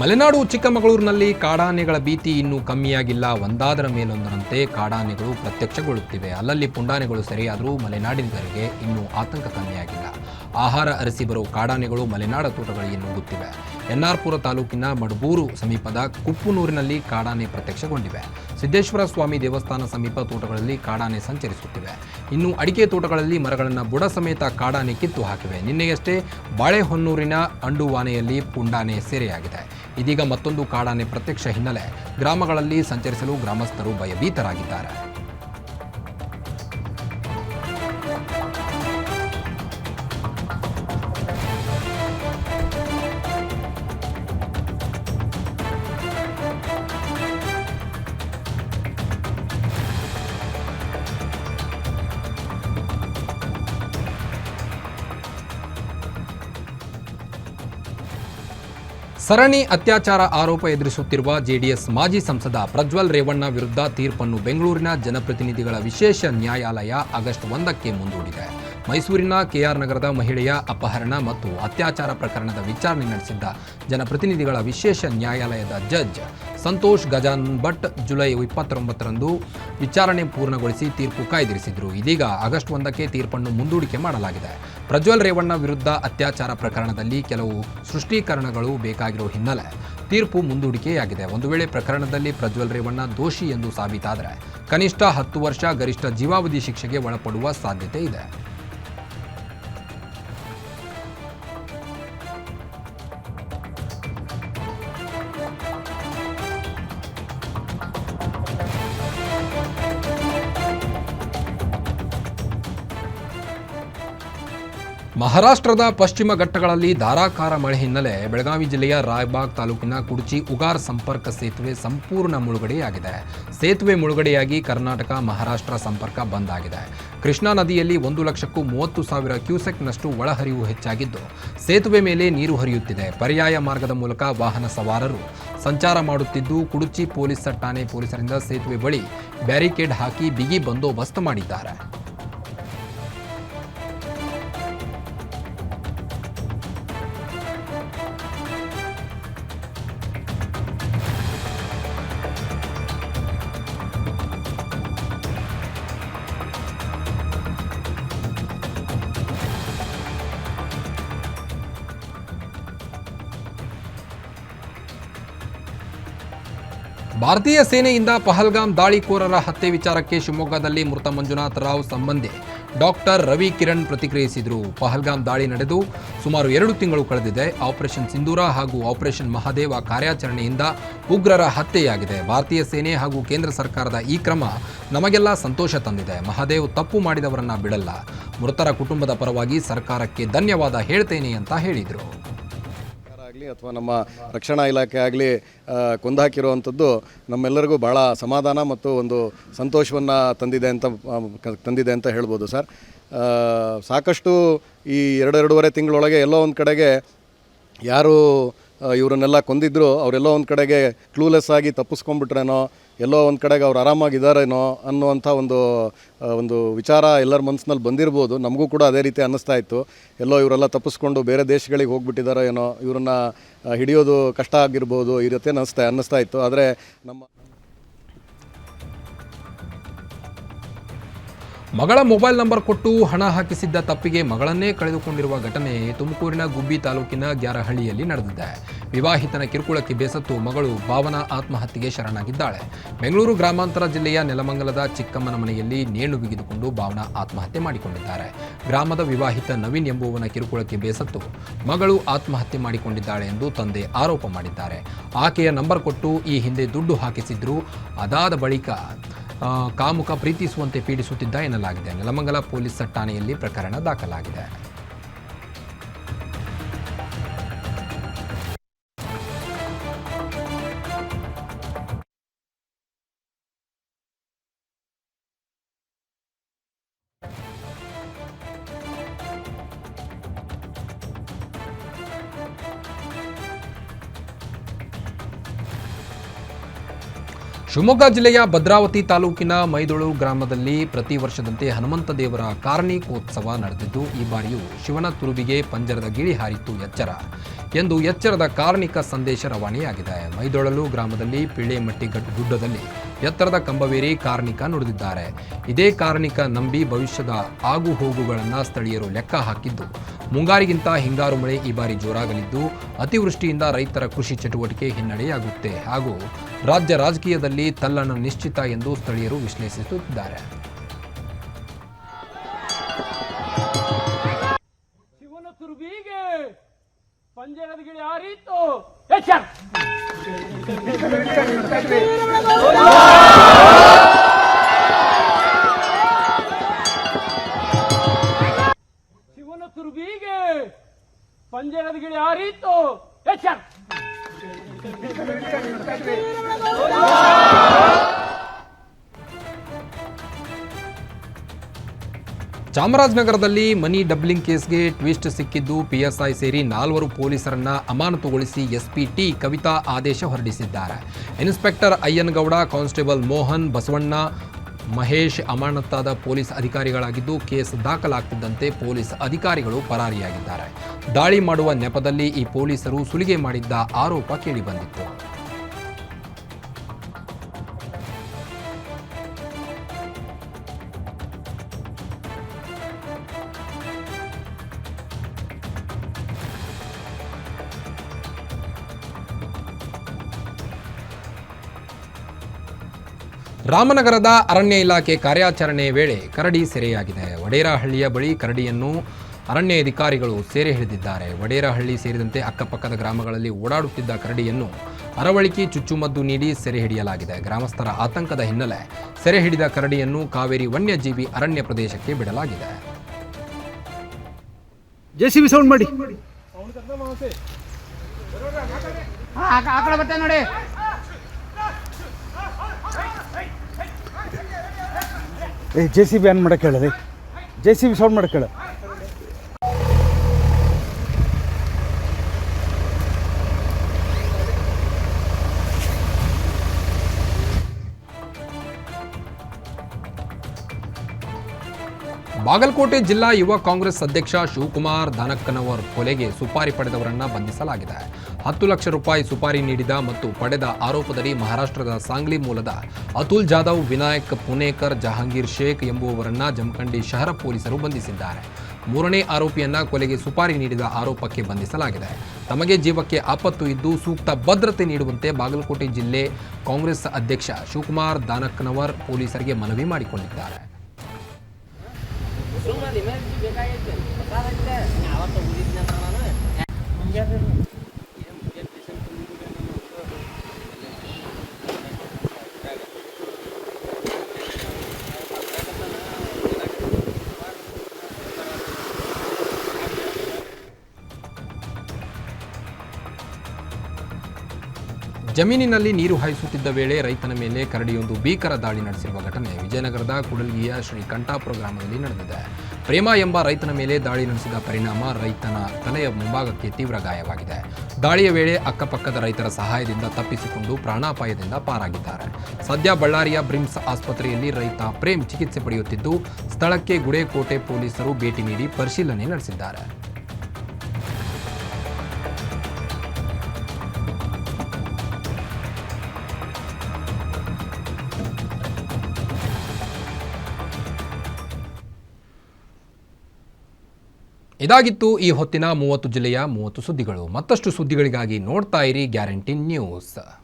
ಮಲೆನಾಡು ಚಿಕ್ಕಮಗಳೂರಿನಲ್ಲಿ ಕಾಡಾನೆಗಳ ಭೀತಿ ಇನ್ನೂ ಕಮ್ಮಿಯಾಗಿಲ್ಲ. ಒಂದಾದರ ಮೇಲೊಂದರಂತೆ ಕಾಡಾನೆಗಳು ಪ್ರತ್ಯಕ್ಷಗೊಳ್ಳುತ್ತಿವೆ. ಅಲ್ಲಲ್ಲಿ ಪುಂಡಾನೆಗಳು ಸರಿಯಾದರೂ ಮಲೆನಾಡಿನವರಿಗೆ ಇನ್ನೂ ಆತಂಕ ಕಮ್ಮಿಯಾಗಿಲ್ಲ. ಆಹಾರ ಅರಸಿ ಬರುವ ಕಾಡಾನೆಗಳು ಮಲೆನಾಡ ತೋಟಗಳಿಗೆ ನುಗ್ಗುತ್ತಿವೆ. ಎನ್ಆರ್ಪುರ ತಾಲೂಕಿನ ಮಡಬೂರು ಸಮೀಪದ ಕುಪ್ಪುನೂರಿನಲ್ಲಿ ಕಾಡಾನೆ ಪ್ರತ್ಯಕ್ಷಗೊಂಡಿವೆ. ಸಿದ್ದೇಶ್ವರ ಸ್ವಾಮಿ ದೇವಸ್ಥಾನ ಸಮೀಪ ತೋಟಗಳಲ್ಲಿ ಕಾಡಾನೆ ಸಂಚರಿಸುತ್ತಿವೆ. ಇನ್ನು ಅಡಿಕೆ ತೋಟಗಳಲ್ಲಿ ಮರಗಳನ್ನು ಬುಡ ಸಮೇತ ಕಾಡಾನೆ ಕಿತ್ತು ಹಾಕಿವೆ. ನಿನ್ನೆಯಷ್ಟೇ ಬಾಳೆಹೊನ್ನೂರಿನ ಅಂಡುವಾನೆಯಲ್ಲಿ ಪುಂಡಾನೆ ಸೆರೆಯಾಗಿದೆ. ಇದೀಗ ಮತ್ತೊಂದು ಕಾಡಾನೆ ಪ್ರತ್ಯಕ್ಷ ಹಿನ್ನೆಲೆ, ಗ್ರಾಮಗಳಲ್ಲಿ ಸಂಚರಿಸಲು ಗ್ರಾಮಸ್ಥರು ಭಯಭೀತರಾಗಿದ್ದಾರೆ. ಸರಣಿ ಅತ್ಯಾಚಾರ ಆರೋಪ ಎದುರಿಸುತ್ತಿರುವ ಜೆಡಿಎಸ್ ಮಾಜಿ ಸಂಸದ ಪ್ರಜ್ವಲ್ ರೇವಣ್ಣ ವಿರುದ್ಧ ತೀರ್ಪನ್ನು ಬೆಂಗಳೂರಿನ ಜನಪ್ರತಿನಿಧಿಗಳ ವಿಶೇಷ ನ್ಯಾಯಾಲಯ ಆಗಸ್ಟ್ ಒಂದಕ್ಕೆ ಮುಂದೂಡಿದೆ. ಮೈಸೂರಿನ ಕೆಆರ್ ನಗರದ ಮಹಿಳೆಯ ಅಪಹರಣ ಮತ್ತು ಅತ್ಯಾಚಾರ ಪ್ರಕರಣದ ವಿಚಾರಣೆ ನಡೆಸಿದ್ದ ಜನಪ್ರತಿನಿಧಿಗಳ ವಿಶೇಷ ನ್ಯಾಯಾಲಯದ ಜಡ್ಜ್ ಸಂತೋಷ್ ಗಜಾನ್ ಭಟ್ ಜುಲೈ ಇಪ್ಪತ್ತೊಂಬತ್ತರಂದು ವಿಚಾರಣೆ ಪೂರ್ಣಗೊಳಿಸಿ ತೀರ್ಪು ಕಾಯ್ದಿರಿಸಿದ್ರು. ಇದೀಗ ಆಗಸ್ಟ್ ಒಂದಕ್ಕೆ ತೀರ್ಪನ್ನು ಮುಂದೂಡಿಕೆ ಮಾಡಲಾಗಿದೆ. ಪ್ರಜ್ವಲ್ ರೇವಣ್ಣ ವಿರುದ್ಧ ಅತ್ಯಾಚಾರ ಪ್ರಕರಣದಲ್ಲಿ ಕೆಲವು ಸೃಷ್ಟೀಕರಣಗಳು ಬೇಕಾಗಿರೋ ಹಿನ್ನೆಲೆ ತೀರ್ಪು ಮುಂದೂಡಿಕೆಯಾಗಿದೆ. ಒಂದು ವೇಳೆ ಪ್ರಕರಣದಲ್ಲಿ ಪ್ರಜ್ವಲ್ ರೇವಣ್ಣ ದೋಷಿ ಎಂದು ಸಾಬೀತಾದರೆ ಕನಿಷ್ಠ ಹತ್ತು ವರ್ಷ ಗರಿಷ್ಠ ಜೀವಾವಧಿ ಶಿಕ್ಷೆಗೆ ಒಳಪಡುವ ಸಾಧ್ಯತೆ ಇದೆ. ಮಹಾರಾಷ್ಟ್ರದ ಪಶ್ಚಿಮ ಘಟ್ಟಗಳಲ್ಲಿ ಧಾರಾಕಾರ ಮಳೆ ಹಿನ್ನೆಲೆ ಬೆಳಗಾವಿ ಜಿಲ್ಲೆಯ ರಾಯಬಾಗ್ ತಾಲೂಕಿನ ಕುಡ್ಚಿ ಉಗಾರ್ ಸಂಪರ್ಕ ಸೇತುವೆ ಸಂಪೂರ್ಣ ಮುಳುಗಡೆಯಾಗಿದೆ. ಸೇತುವೆ ಮುಳುಗಡೆಯಾಗಿ ಕರ್ನಾಟಕ, ಮಹಾರಾಷ್ಟ್ರ ಸಂಪರ್ಕ ಬಂದ್ ಆಗಿದೆ. ಕೃಷ್ಣಾ ನದಿಯಲ್ಲಿ ಒಂದು ಲಕ್ಷಕ್ಕೂ ಮೂವತ್ತು ಸಾವಿರ ಕ್ಯೂಸೆಕ್ನಷ್ಟು ಒಳಹರಿವು ಹೆಚ್ಚಾಗಿದ್ದು, ಸೇತುವೆ ಮೇಲೆ ನೀರು ಹರಿಯುತ್ತಿದೆ. ಪರ್ಯಾಯ ಮಾರ್ಗದ ಮೂಲಕ ವಾಹನ ಸವಾರರು ಸಂಚಾರ ಮಾಡುತ್ತಿದ್ದು, ಕುಡುಚಿ ಪೊಲೀಸ್ ಠಾಣೆ ಪೊಲೀಸರಿಂದ ಸೇತುವೆ ಬಳಿ ಬ್ಯಾರಿಕೇಡ್ ಹಾಕಿ ಬಿಗಿ ಬಂದೋಬಸ್ತ್ ಮಾಡಿದ್ದಾರೆ. ಭಾರತೀಯ ಸೇನೆಯಿಂದ ಪಹಲ್ಗಾಮ್ ದಾಳಿಕೋರರ ಹತ್ಯೆ ವಿಚಾರಕ್ಕೆ ಶಿವಮೊಗ್ಗದಲ್ಲಿ ಮೃತ ಮಂಜುನಾಥ್ ರಾವ್ ಸಂಬಂಧಿ ಡಾಕ್ಟರ್ ರವಿ ಕಿರಣ್ ಪ್ರತಿಕ್ರಿಯಿಸಿದರು. ಪಹಲ್ಗಾಮ್ ದಾಳಿ ನಡೆದು ಸುಮಾರು ಎರಡು ತಿಂಗಳು ಕಳೆದಿದೆ. ಆಪರೇಷನ್ ಸಿಂಧೂರ ಹಾಗೂ ಆಪರೇಷನ್ ಮಹಾದೇವ ಕಾರ್ಯಾಚರಣೆಯಿಂದ ಉಗ್ರರ ಹತ್ಯೆಯಾಗಿದೆ. ಭಾರತೀಯ ಸೇನೆ ಹಾಗೂ ಕೇಂದ್ರ ಸರ್ಕಾರದ ಈ ಕ್ರಮ ನಮಗೆಲ್ಲ ಸಂತೋಷ ತಂದಿದೆ. ಮಹಾದೇವ್ ತಪ್ಪು ಮಾಡಿದವರನ್ನ ಬಿಡಲ್ಲ. ಮೃತರ ಕುಟುಂಬದ ಪರವಾಗಿ ಸರ್ಕಾರಕ್ಕೆ ಧನ್ಯವಾದ ಹೇಳ್ತೇನೆ ಅಂತ ಹೇಳಿದರು. ಅಥವಾ ನಮ್ಮ ರಕ್ಷಣಾ ಇಲಾಖೆ ಆಗಲಿ ಕೊಂದಾಕಿರುವಂಥದ್ದು ನಮ್ಮೆಲ್ಲರಿಗೂ ಭಾಳ ಸಮಾಧಾನ ಮತ್ತು ಒಂದು ಸಂತೋಷವನ್ನು ತಂದಿದೆ ಅಂತ ತಂದಿದೆ ಅಂತ ಹೇಳ್ಬೋದು ಸರ್. ಸಾಕಷ್ಟು ಈ ಎರಡು ಎರಡೂವರೆ ತಿಂಗಳೊಳಗೆ ಎಲ್ಲೋ ಒಂದು ಕಡೆಗೆ ಯಾರು ಇವರನ್ನೆಲ್ಲ ಕೊಂದಿದ್ರು, ಅವರೆಲ್ಲೋ ಒಂದು ಕಡೆಗೆ ಕ್ಲೂಲೆಸ್ ಆಗಿ ತಪ್ಪಿಸ್ಕೊಂಡ್ಬಿಟ್ರೇನೋ, ಎಲ್ಲೋ ಒಂದು ಕಡೆಗೆ ಅವ್ರು ಆರಾಮಾಗಿದ್ದಾರೇನೋ ಅನ್ನುವಂಥ ಒಂದು ಒಂದು ವಿಚಾರ ಎಲ್ಲರ ಮನಸ್ಸಿನಲ್ಲಿ ಬಂದಿರ್ಬೋದು. ನಮಗೂ ಕೂಡ ಅದೇ ರೀತಿ ಅನ್ನಿಸ್ತಾ ಇತ್ತು. ಎಲ್ಲೋ ಇವರೆಲ್ಲ ತಪ್ಪಿಸ್ಕೊಂಡು ಬೇರೆ ದೇಶಗಳಿಗೆ ಹೋಗ್ಬಿಟ್ಟಿದ್ದಾರೋ ಏನೋ, ಇವರನ್ನ ಹಿಡಿಯೋದು ಕಷ್ಟ ಆಗಿರ್ಬೋದು, ಈ ರೀತಿ ಅನ್ನಿಸ್ತಾ ಅನ್ನಿಸ್ತಾ ಇತ್ತು. ಆದರೆ ನಮ್ಮ ಮಗಳ ಮೊಬೈಲ್ ನಂಬರ್ ಕೊಟ್ಟು ಹಣ ಹಾಕಿಸಿದ್ದ ತಪ್ಪಿಗೆ ಮಗಳನ್ನೇ ಕಳೆದುಕೊಂಡಿರುವ ಘಟನೆ ತುಮಕೂರಿನ ಗುಬ್ಬಿ ತಾಲೂಕಿನ ಗ್ಯಾರಹಳ್ಳಿಯಲ್ಲಿ ನಡೆದಿದೆ. ವಿವಾಹಿತನ ಕಿರುಕುಳಕ್ಕೆ ಬೇಸತ್ತು ಮಗಳು ಭಾವನಾ ಆತ್ಮಹತ್ಯೆಗೆ ಶರಣಾಗಿದ್ದಾಳೆ. ಬೆಂಗಳೂರು ಗ್ರಾಮಾಂತರ ಜಿಲ್ಲೆಯ ನೆಲಮಂಗಲದ ಚಿಕ್ಕಮ್ಮನ ಮನೆಯಲ್ಲಿ ನೇಣು ಬಿಗಿದುಕೊಂಡು ಭಾವನಾ ಆತ್ಮಹತ್ಯೆ ಮಾಡಿಕೊಂಡಿದ್ದಾರೆ. ಗ್ರಾಮದ ವಿವಾಹಿತ ನವೀನ್ ಎಂಬುವನ ಕಿರುಕುಳಕ್ಕೆ ಬೇಸತ್ತು ಮಗಳು ಆತ್ಮಹತ್ಯೆ ಮಾಡಿಕೊಂಡಿದ್ದಾಳೆ ಎಂದು ತಂದೆ ಆರೋಪ ಮಾಡಿದ್ದಾರೆ. ಆಕೆಯ ನಂಬರ್ ಕೊಟ್ಟು ಈ ಹಿಂದೆ ದುಡ್ಡು ಹಾಕಿಸಿದ್ರು. ಅದಾದ ಬಳಿಕ ಕಾಮುಕ ಪ್ರೀತಿಸುವಂತೆ ಪೀಡಿಸುತ್ತಿದ್ದ ಎನ್ನಲಾಗಿದೆ. ನೆಲಮಂಗಲ ಪೊಲೀಸ್ ಠಾಣೆಯಲ್ಲಿ ಪ್ರಕರಣ ದಾಖಲಾಗಿದೆ. ಶಿವಮೊಗ್ಗ ಜಿಲ್ಲೆಯ ಭದ್ರಾವತಿ ತಾಲೂಕಿನ ಮೈದೊಳು ಗ್ರಾಮದಲ್ಲಿ ಪ್ರತಿ ವರ್ಷದಂತೆ ಹನುಮಂತ ದೇವರ ಕಾರಣಿಕೋತ್ಸವ ನಡೆದಿದ್ದು, ಈ ಬಾರಿಯೂ ಶಿವನ ತುರುಬಿಗೆ ಪಂಜರದ ಗಿಳಿ ಹಾರಿತು ಎಚ್ಚರ. ಎಂದು ಎಚ್ಚರದ ಕಾರ್ಣಿಕ ಸಂದೇಶ ರವಾನೆಯಾಗಿದೆ. ಮೈದೊಳಲು ಗ್ರಾಮದಲ್ಲಿ ಪಿಳ್ಳೆಮಟ್ಟಿ ಗಡ್- ಗುಡ್ಡದಲ್ಲಿ ಎತ್ತರದ ಕಂಬವೇರಿ ಕಾರ್ಣಿಕ ನುಡಿದಿದ್ದಾರೆ. ಇದೇ ಕಾರ್ಣಿಕ ನಂಬಿ ಭವಿಷ್ಯದ ಆಗು ಹೋಗುಗಳನ್ನು ಸ್ಥಳೀಯರು ಲೆಕ್ಕ ಹಾಕಿದ್ದು. ಮುಂಗಾರಿಗಿಂತ ಹಿಂಗಾರು ಮಳೆ ಈ ಬಾರಿ ಜೋರಾಗಲಿದ್ದು, ಅತಿವೃಷ್ಟಿಯಿಂದ ರೈತರ ಕೃಷಿ ಚಟುವಟಿಕೆ ಹಿನ್ನಡೆಯಾಗುತ್ತೆ ಹಾಗೂ ರಾಜ್ಯ ರಾಜಕೀಯದಲ್ಲಿ ತಲ್ಲಣ ನಿಶ್ಚಿತ ಎಂದು ಸ್ಥಳೀಯರು ವಿಶ್ಲೇಷಿಸುತ್ತಿದ್ದಾರೆ. ಶಿವನ ಪಂಜರದ ಗಿಳಿ ಎಚ್ಚರ ಶಿವನ ತುರುಬಿಗೆ ಪಂಜರದ ಗಿಳಿ ಹಾರಿತ್ತು ಎಚ್ಚರ ಚಾಮರಾಜನಗರದಲ್ಲಿ ಮನಿ ಡಬ್ಲಿಂಗ್ ಕೇಸ್ಗೆ ಟ್ವಿಸ್ಟ್ ಸಿಕ್ಕಿದ್ದು ಪಿಎಸ್ಐ ಸೇರಿ ನಾಲ್ವರು ಪೊಲೀಸರನ್ನ ಅಮಾನತುಗೊಳಿಸಿ ಎಸ್ಪಿ ಟಿ ಕವಿತಾ ಆದೇಶ ಹೊರಡಿಸಿದ್ದಾರೆ. ಇನ್ಸ್ಪೆಕ್ಟರ್ ಅಯ್ಯನಗೌಡ, ಕಾನ್ಸ್ಟೇಬಲ್ ಮೋಹನ್, ಬಸವಣ್ಣ, ಮಹೇಶ್ ಅಮಾನತಾದ ಪೊಲೀಸ್ ಅಧಿಕಾರಿಗಳಾಗಿದ್ದು ಕೇಸ್ ದಾಖಲಾಗ್ತಿದ್ದಂತೆ ಪೊಲೀಸ್ ಅಧಿಕಾರಿಗಳು ಪರಾರಿಯಾಗಿದ್ದಾರೆ. ದಾಳಿ ಮಾಡುವ ನೆಪದಲ್ಲಿ ಈ ಪೊಲೀಸರು ಸುಲಿಗೆ ಮಾಡಿದ್ದ ಆರೋಪ ಕೇಳಿಬಂದಿತ್ತು. ರಾಮನಗರದ ಅರಣ್ಯ ಇಲಾಖೆ ಕಾರ್ಯಾಚರಣೆ ವೇಳೆ ಕರಡಿ ಸೆರೆಯಾಗಿದೆ. ವಡೇರಹಳ್ಳಿಯ ಬಳಿ ಕರಡಿಯನ್ನು ಅರಣ್ಯ ಅಧಿಕಾರಿಗಳು ಸೆರೆ ಹಿಡಿದಿದ್ದಾರೆ. ವಡೇರಹಳ್ಳಿ ಸೇರಿದಂತೆ ಅಕ್ಕಪಕ್ಕದ ಗ್ರಾಮಗಳಲ್ಲಿ ಓಡಾಡುತ್ತಿದ್ದ ಕರಡಿಯನ್ನು ಅರವಳಿಕೆ ಚುಚ್ಚುಮದ್ದು ನೀಡಿ ಸೆರೆ ಹಿಡಿಯಲಾಗಿದೆ. ಗ್ರಾಮಸ್ಥರ ಆತಂಕದ ಹಿನ್ನೆಲೆ ಸೆರೆ ಹಿಡಿದ ಕರಡಿಯನ್ನು ಕಾವೇರಿ ವನ್ಯಜೀವಿ ಅರಣ್ಯ ಪ್ರದೇಶಕ್ಕೆ ಬಿಡಲಾಗಿದೆ. ಜೆಸಿಬಿ ಸೌಂಡ್ ಮಾಡಿ. ನೋಡಿ. ಏ ಜೆ ಸಿ ಬಿ ಆನ್ ಮಾಡೋಕ್ಕೆ ಹೇಳದೆ ಜೆ ಸಿ ಬಿ ಸೌಂಡ್ ಮಾಡೋಕ್ಕೆ ಹೇಳ. ಬಾಗಲಕೋಟೆ ಜಿಲ್ಲಾ ಯುವ ಕಾಂಗ್ರೆಸ್ ಅಧ್ಯಕ್ಷ ಶಿವಕುಮಾರ್ ದಾನಕ್ಕನವರ್ ಕೊಲೆಗೆ ಸುಪಾರಿ ಪಡೆದವರನ್ನ ಬಂಧಿಸಲಾಗಿದೆ. ಹತ್ತು ಲಕ್ಷ ರೂಪಾಯಿ ಸುಪಾರಿ ನೀಡಿದ ಮತ್ತು ಪಡೆದ ಆರೋಪದಡಿ ಮಹಾರಾಷ್ಟ್ರದ ಸಾಂಗ್ಲಿ ಮೂಲದ ಅತುಲ್ ಜಾಧವ್, ವಿನಾಯಕ್ ಪುನೇಕರ್, ಜಹಾಂಗೀರ್ ಶೇಖ್ ಎಂಬುವವರನ್ನ ಜಮಖಂಡಿ ಶಹರ ಪೊಲೀಸರು ಬಂಧಿಸಿದ್ದಾರೆ. ಮೂರನೇ ಆರೋಪಿಯನ್ನ ಕೊಲೆಗೆ ಸುಪಾರಿ ನೀಡಿದ ಆರೋಪಕ್ಕೆ ಬಂಧಿಸಲಾಗಿದೆ. ತಮಗೆ ಜೀವಕ್ಕೆ ಆಪತ್ತು ಇದ್ದು ಸೂಕ್ತ ಭದ್ರತೆ ನೀಡುವಂತೆ ಬಾಗಲಕೋಟೆ ಜಿಲ್ಲೆ ಕಾಂಗ್ರೆಸ್ ಅಧ್ಯಕ್ಷ ಶಿವಕುಮಾರ್ ದಾನಕ್ನವರ್ ಪೊಲೀಸರಿಗೆ ಮನವಿ ಮಾಡಿಕೊಂಡಿದ್ದಾರೆ. ಜಮೀನಿನಲ್ಲಿ ನೀರು ಹಾಯಿಸುತ್ತಿದ್ದ ವೇಳೆ ರೈತನ ಮೇಲೆ ಕರಡಿಯೊಂದು ಭೀಕರ ದಾಳಿ ನಡೆಸಿರುವ ಘಟನೆ ವಿಜಯನಗರದ ಕುಡಲ್ಗಿಯ ಶ್ರೀ ಕಂಠಾಪುರ ಗ್ರಾಮದಲ್ಲಿ ನಡೆದಿದೆ. ಪ್ರೇಮ ಎಂಬ ರೈತನ ಮೇಲೆ ದಾಳಿ ನಡೆಸಿದ ಪರಿಣಾಮ ರೈತನ ತಲೆಯ ಮುಂಭಾಗಕ್ಕೆ ತೀವ್ರ ಗಾಯವಾಗಿದೆ. ದಾಳಿಯ ವೇಳೆ ಅಕ್ಕಪಕ್ಕದ ರೈತರ ಸಹಾಯದಿಂದ ತಪ್ಪಿಸಿಕೊಂಡು ಪ್ರಾಣಾಪಾಯದಿಂದ ಪಾರಾಗಿದ್ದಾರೆ. ಸದ್ಯ ಬಳ್ಳಾರಿಯ ಬ್ರಿಮ್ಸ್ ಆಸ್ಪತ್ರೆಯಲ್ಲಿ ರೈತ ಪ್ರೇಮ್ ಚಿಕಿತ್ಸೆ ಪಡೆಯುತ್ತಿದ್ದು, ಸ್ಥಳಕ್ಕೆ ಗುಡೇಕೋಟೆ ಪೊಲೀಸರು ಭೇಟಿ ನೀಡಿ ಪರಿಶೀಲನೆ ನಡೆಸಿದ್ದಾರೆ. ಇದಾಗಿತ್ತು ಈ ಹೊತ್ತಿನ ಮೂವತ್ತು ಜಿಲ್ಲೆಯ ಮೂವತ್ತು ಸುದ್ದಿಗಳು. ಮತ್ತಷ್ಟು ಸುದ್ದಿಗಳಿಗಾಗಿ ನೋಡ್ತಾ ಇರಿ ಗ್ಯಾರಂಟಿ ನ್ಯೂಸ್.